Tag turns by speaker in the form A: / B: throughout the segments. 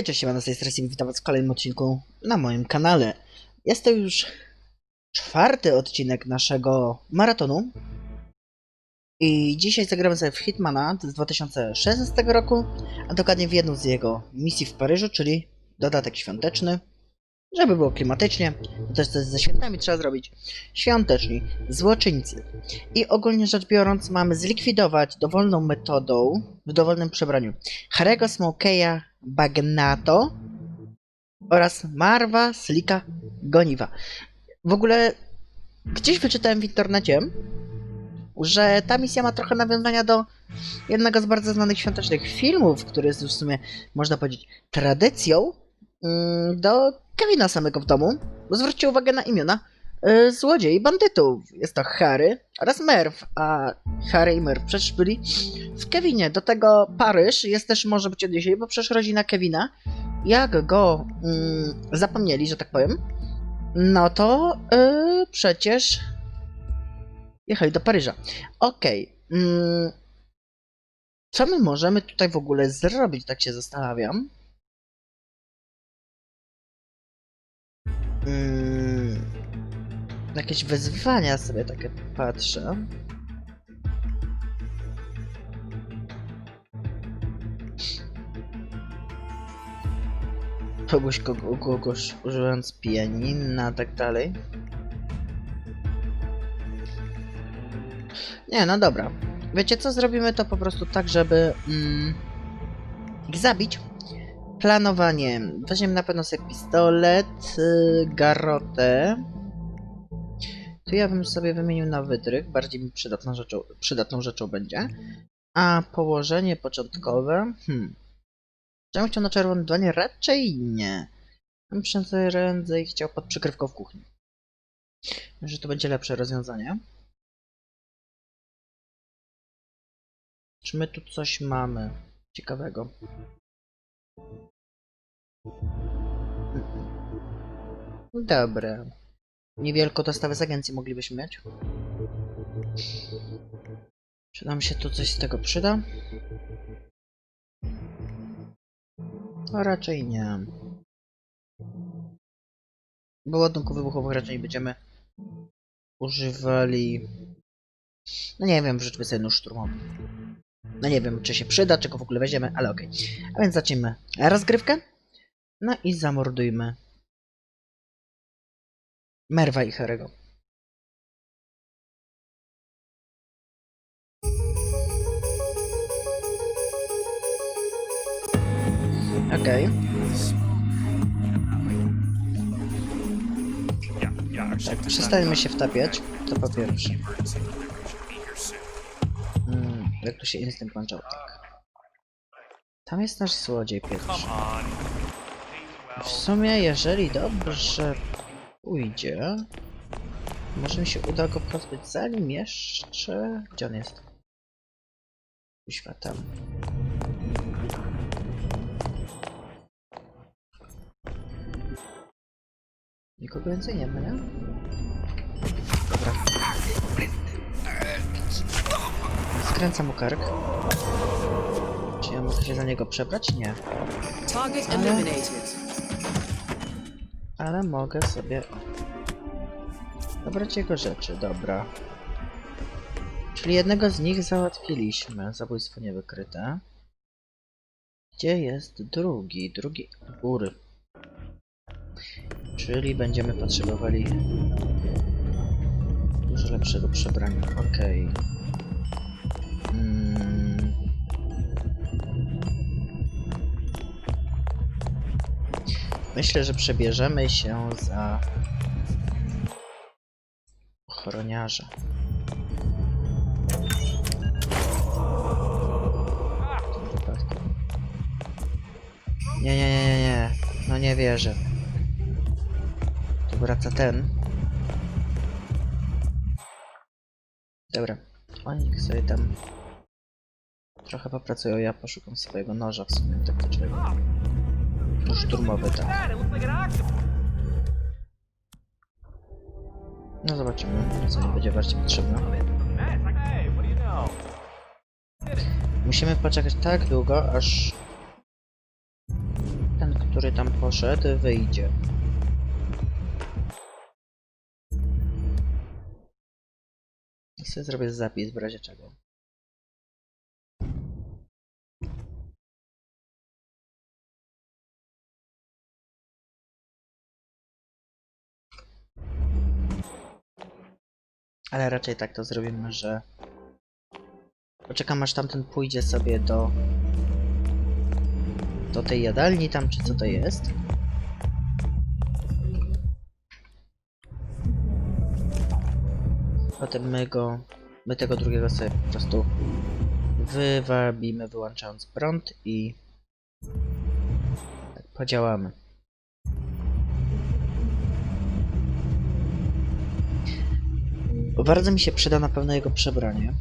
A: Hej, cześć, ja na tej stresie witam was w kolejnym odcinku na moim kanale. Jest to już czwarty odcinek naszego maratonu. I dzisiaj zagramy sobie w Hitmana z 2016 roku, a dokładnie w jedną z jego misji w Paryżu, czyli dodatek świąteczny. Żeby było klimatycznie, to też coś ze świętami trzeba zrobić. Świąteczni, złoczyńcy. I ogólnie rzecz biorąc, mamy zlikwidować dowolną metodą, w dowolnym przebraniu, Harego Smokeya Bagnato oraz Marwa Slika Goniwa. W ogóle gdzieś wyczytałem w internecie, że ta misja ma trochę nawiązania do jednego z bardzo znanych świątecznych filmów, który jest w sumie, można powiedzieć, tradycją do Kevina samego w domu. Zwróćcie uwagę na imiona y, złodziei bandytów. Jest to Harry oraz Merv, a Harry i Merv przecież byli w Kevinie. Do tego Paryż jest też może być odniesienie, bo przecież rodzina Kevina, jak go mm, zapomnieli, że tak powiem, no to y, przecież jechali do Paryża. Okej. mm, co my możemy tutaj w ogóle zrobić, tak się zastanawiam. Mm, jakieś wyzwania sobie takie patrzę. kogoś, kogo, kogoś używając pianina, tak dalej. Nie, no dobra. Wiecie co, zrobimy to po prostu tak, żeby mm, ich zabić. Planowanie. Weźmiemy na pewno sobie pistolet, y, garotę. Tu ja bym sobie wymienił na wydrych, bardziej mi przydatną rzeczą, przydatną rzeczą będzie. A położenie początkowe, hmm. Czy chciał na czerwonym dłonie? Raczej nie. Bym prędzej chciał pod przykrywką w kuchni. Myślę, że to będzie lepsze rozwiązanie. Czy my tu coś mamy ciekawego? Dobra. Niewielko dostawę z agencji moglibyśmy mieć. Czy nam się tu coś z tego przyda? No raczej nie. Bo ładunków wybuchowych raczej nie będziemy używali. No nie wiem, wrzućmy sobie nóż szturmowy. No nie wiem, czy się przyda, czy go w ogóle weźmiemy, ale okej. A więc zacznijmy rozgrywkę. No i zamordujmy Merwa i Harego. Okej. Tak, przestańmy się wtapiać. To po pierwsze. Mm, jak tu się instynkt włączał? Tak. Tam jest nasz złodziej pierwszy. W sumie, jeżeli dobrze pójdzie, może mi się uda go pozbyć zanim jeszcze... Gdzie on jest? Kuźwa tam. Nikogo więcej nie ma, nie? Dobra. Skręcam mu kark. Czy ja mogę się za niego przebrać? Nie.
B: Target eliminated.
A: Ale mogę sobie... Zabrać jego rzeczy, dobra. Czyli jednego z nich załatwiliśmy. Zabójstwo niewykryte. Gdzie jest drugi? Drugi góry. Czyli będziemy potrzebowali dużo lepszego przebrania. Okej. Mm. Myślę, że przebierzemy się za ochroniarza. Nie, nie, nie, nie. No nie wierzę. Tu wraca ten. Dobra. Oni sobie tam trochę popracują. Ja poszukam swojego noża w sumie taktycznego. Szturmowy, tak. No zobaczymy, co mi będzie bardziej potrzebne. Musimy poczekać tak długo, aż ten który tam poszedł, wyjdzie. I sobie zrobię zapis w razie czego. Ale raczej tak to zrobimy, że poczekam aż tamten pójdzie sobie do do tej jadalni tam, czy co to jest. Potem my go, my tego drugiego sobie po prostu wywabimy wyłączając prąd i tak podziałamy. Bo bardzo mi się przyda na pewno jego przebranie.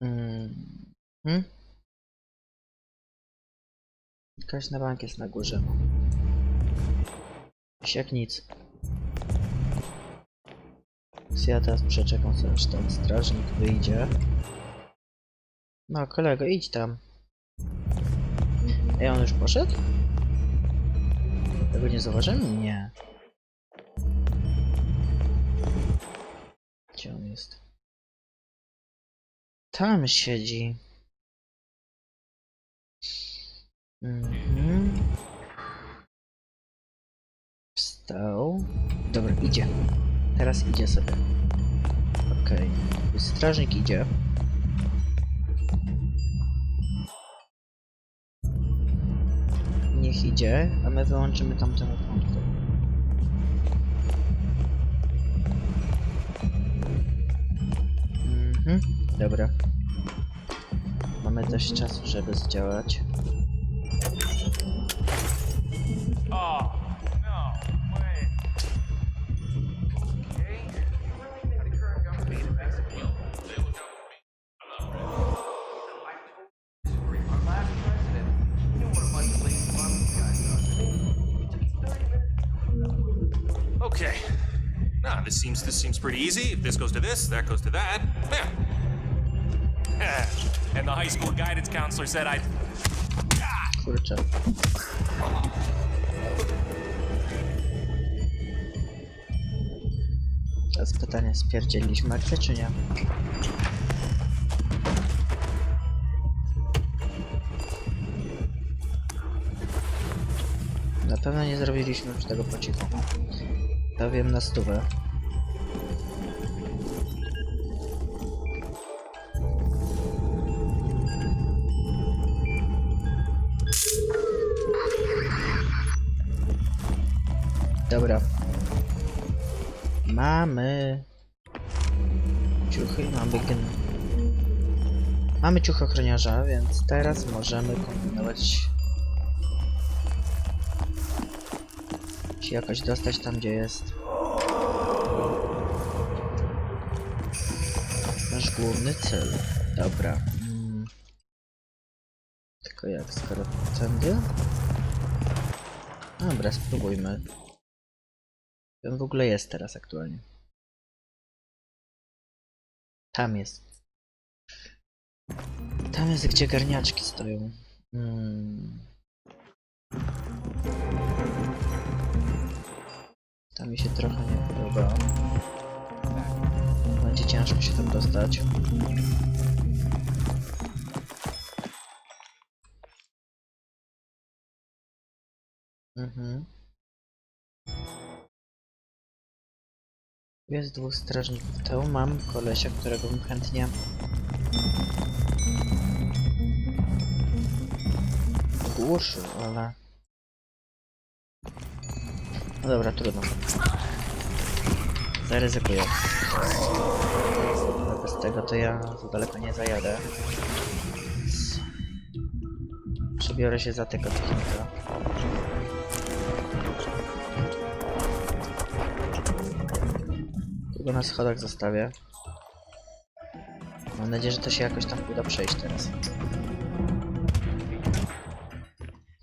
A: Mm. Hmm? Jakaś na bank jest na górze. Jak nic. Więc ja teraz przeczekam sobie, aż ten strażnik wyjdzie. No, kolego, idź tam. Ej, on już poszedł? Tego nie zauważyłem? Nie. Gdzie on jest? Tam siedzi. Mhm. Wstał. Dobra, idzie. Teraz idzie sobie. Okej. Okay. Strażnik idzie. Idzie, a my wyłączymy tamtemu punktu. Mhm. Dobra. Mamy dość czasu, żeby zdziałać.
B: Okay.
C: Nah, this seems this seems pretty easy. If this goes to this, that goes to that. Yeah. and the high school guidance counselor said I'd.
A: Kurczę. Teraz pytanie, spierdzieliśmy akcję czy nie? Na pewno nie zrobiliśmy już tego po cichu. To wiem na stówę. Dobra. Mamy ciuchy, mamy gen... Mamy ciuch ochroniarza, więc teraz możemy kombinować się jakoś dostać tam, gdzie jest nasz główny cel. Dobra. Mm. Tylko jak, skoro tędy? Dobra, spróbujmy. Ten w ogóle jest teraz aktualnie. Tam jest. Tam jest, gdzie garniaczki stoją. Hmm. Tam mi się trochę nie podoba. Będzie ciężko się tam dostać. Mhm. Jest dwóch strażników. Tu mam kolesia, którego bym chętnie ogłuszył, ale... No dobra, trudno. Zaryzykuję. Bez tego to ja za daleko nie zajadę. Przebiorę się za tego technika. Go na schodach zostawię. Mam nadzieję, że to się jakoś tam uda przejść teraz.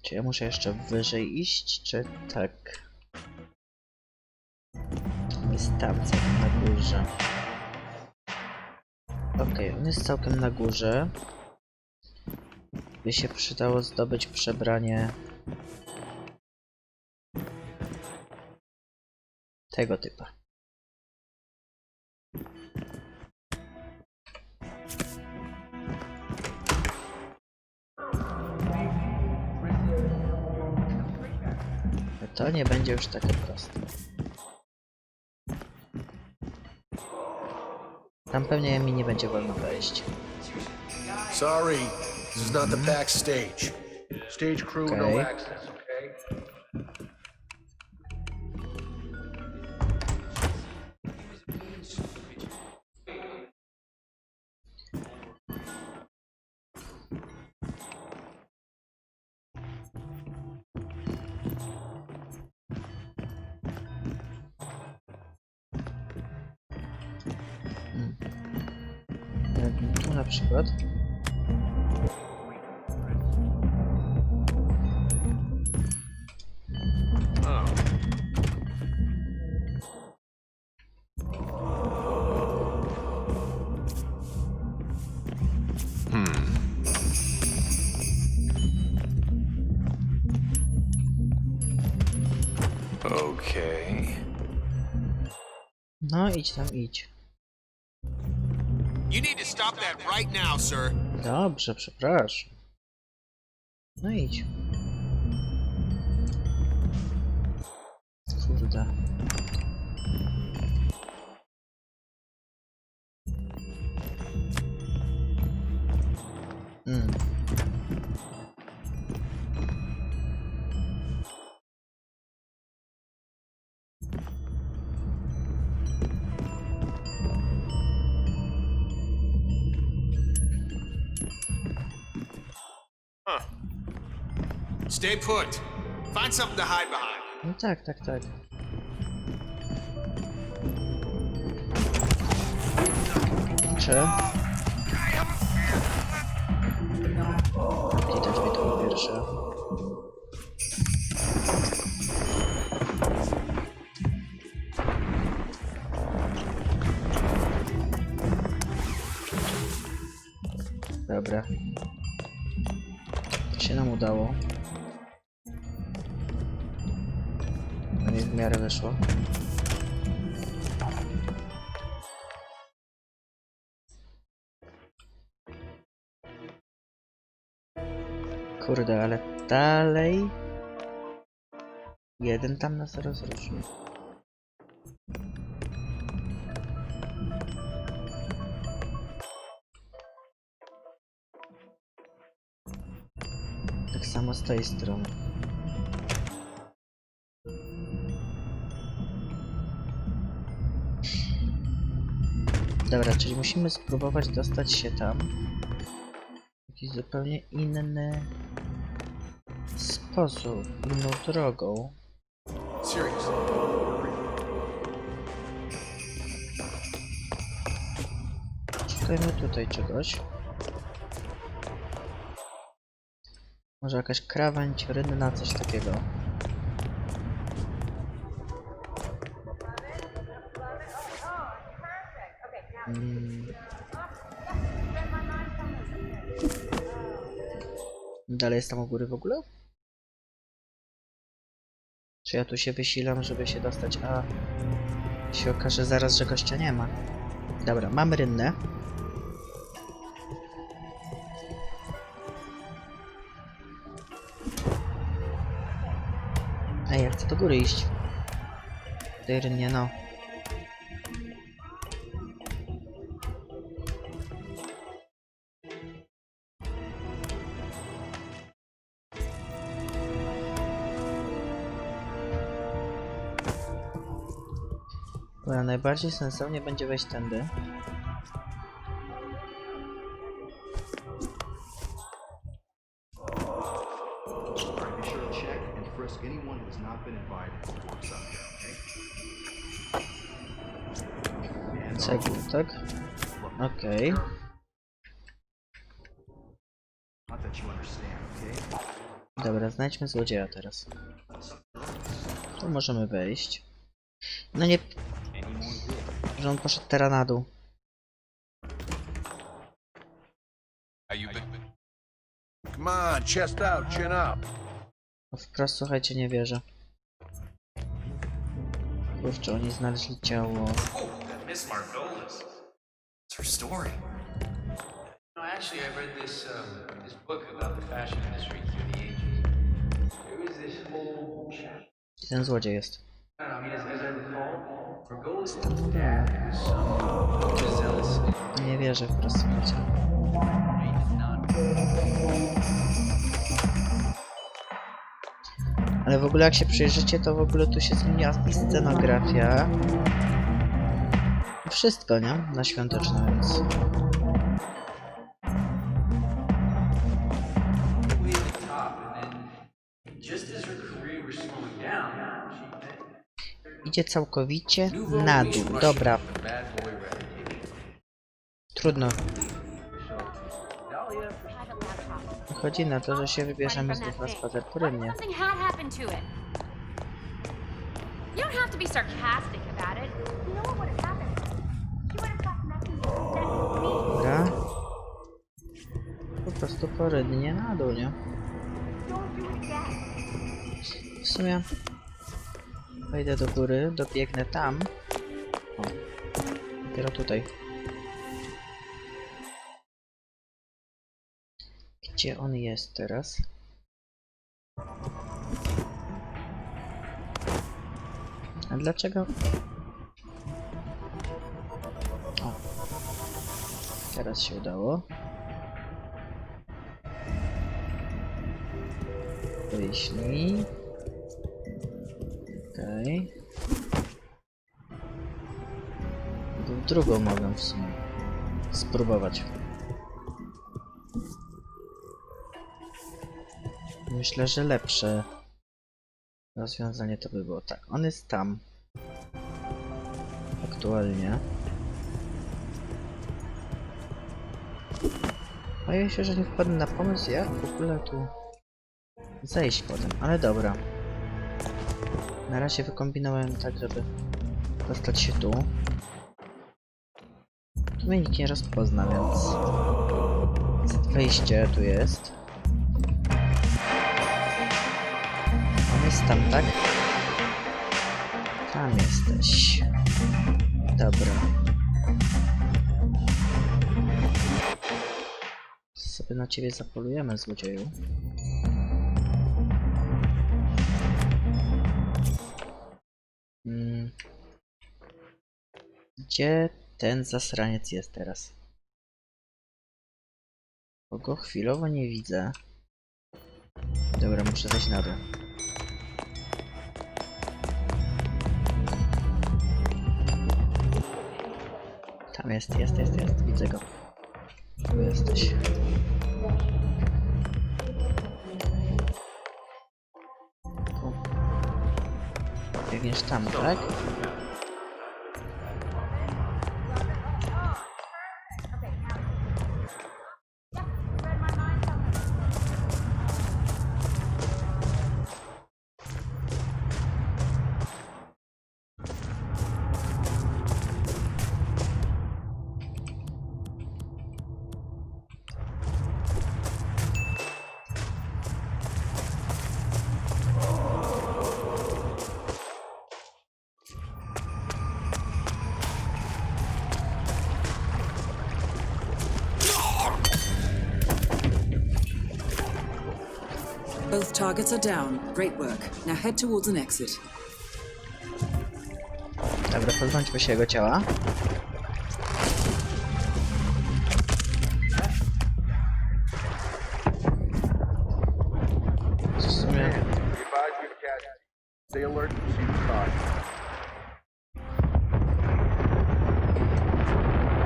A: Czy ja muszę jeszcze wyżej iść, czy tak? Jest tam, na górze. Okej, on jest całkiem na górze. By się przydało zdobyć przebranie tego typa. To nie będzie już takie proste. Tam pewnie mi nie będzie wolno wejść.
D: Sorry, this is not the backstage. Stage crew,
A: Okay.
D: no access,
A: Tu na przykład.
D: Okay.
A: No idź tam, idź.
E: Stop that right now, sir.
A: Dobrze, przepraszam. No idź. Kurde.
E: Stay put. Find something to hide behind.
A: No tak, tak, tak. Czy? Widać mi to po pierwsze. Miarę wyszło. Kurde, ale dalej... Jeden tam nas rozruszył. Tak samo z tej strony. Dobra, czyli musimy spróbować dostać się tam. Jakiś zupełnie inny sposób, inną drogą. Szukajmy tutaj czegoś. Może jakaś krawędź rynna, coś takiego. Dalej jest tam u góry w ogóle? Czy ja tu się wysilam, żeby się dostać, a się okaże zaraz, że gościa nie ma. Dobra, mamy rynnę. Ej, ja chcę do góry iść. Tej rynnie, no. Dobra, najbardziej sensownie będzie wejść tędy. Cegły, tak? Okej.
F: okay?
A: Dobra, znajdźmy złodzieja teraz. Tu możemy wejść. No nie... Że on poszedł teraz na dół.
D: Come on, chest out, chin up.
A: No Wprost słuchajcie, nie wierzę. Kurczę, oni znaleźli ciało.
C: Miss Margolis. It's her story.
B: No, actually, I read this um, this book about the fashion industry through the ages. There was this whole chapter.
A: Gdzie ten złodziej jest?
B: I some
A: Nie wierzę
B: did not
A: Ale w ogóle jak się przyjrzycie, to w ogóle tu się zmieniła i scenografia. Wszystko, nie? Na świąteczne, więc... Idzie całkowicie na dół. Dobra, trudno. Chodzi na to, że się wybierzemy znów na spacer po rynnie. Dobra. Po prostu po rynnie na dół, nie? W sumie... Wejdę do góry, dobiegnę tam. O. Dopiero tutaj. Gdzie on jest teraz? A dlaczego? O. Teraz się udało. Wyślij. Okej. W drugą mogę w sumie spróbować. Myślę, że lepsze rozwiązanie to by było tak. On jest tam. Aktualnie. Boję się, że nie wpadnę na pomysł, jak w ogóle tu zejść potem, ale dobra. Na razie wykombinowałem tak, żeby dostać się tu. Tu mnie nikt nie rozpozna, więc... Wejście tu jest. On jest tam, tak? Tam jesteś. Dobra. Sobie na ciebie zapolujemy, złodzieju. Gdzie ten zasraniec jest teraz? Bo go chwilowo nie widzę. Dobra, muszę zejść na dół. Tam jest, jest, jest, jest, widzę go. Tu jesteś. Tu. Biegniesz tam, tak?
G: Both targets are down. Great work. Now head towards an exit.
A: Dobra, pozbądźmy się jego ciała. W sumie...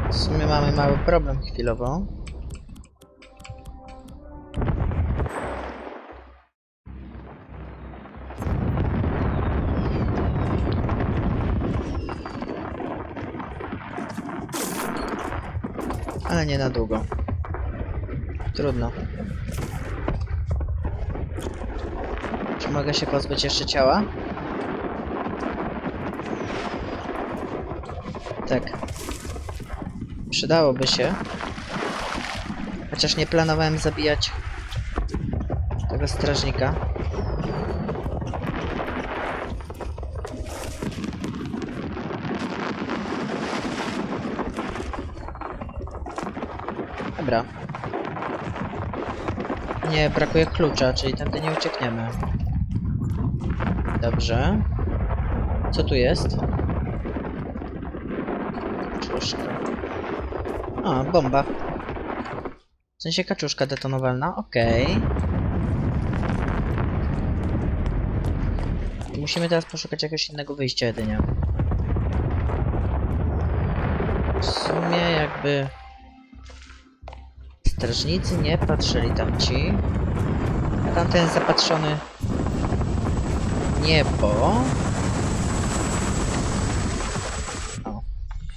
A: W sumie mamy mały problem chwilowo. Nie na długo. Trudno. Czy mogę się pozbyć jeszcze ciała? Tak. Przydałoby się. Chociaż nie planowałem zabijać tego strażnika. Dobra. Nie, brakuje klucza, czyli tędy nie uciekniemy. Dobrze. Co tu jest? Kaczuszka. A, bomba. W sensie kaczuszka detonowalna, okej. Musimy teraz poszukać jakiegoś innego wyjścia jedynie. W sumie jakby... Strażnicy nie patrzyli tam ci. A tamten zapatrzony... Niebo. O.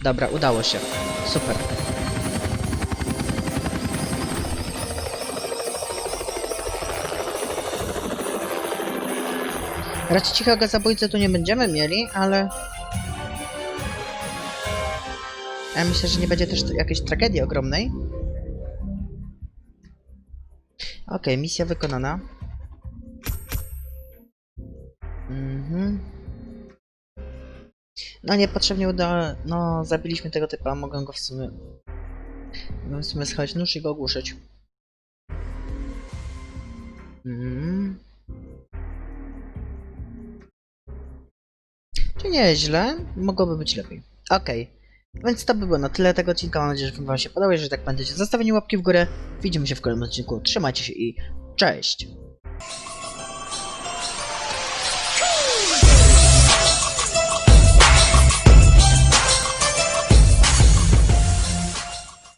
A: Dobra, udało się. Super. Raczej cichego zabójcy tu nie będziemy mieli, ale... Ja myślę, że nie będzie też jakiejś tragedii ogromnej. Okej, misja wykonana. Mhm. No niepotrzebnie uda... No, zabiliśmy tego typa, mogę go w sumie... Mogę w sumie schować nóż i go ogłuszyć. Mhm. Czy nieźle? Mogłoby być lepiej. Okej. Więc to by było na tyle tego odcinka. Mam nadzieję, że wam się podobał. Jeżeli tak będziecie, zostawienie łapki w górę. Widzimy się w kolejnym odcinku. Trzymajcie się i cześć!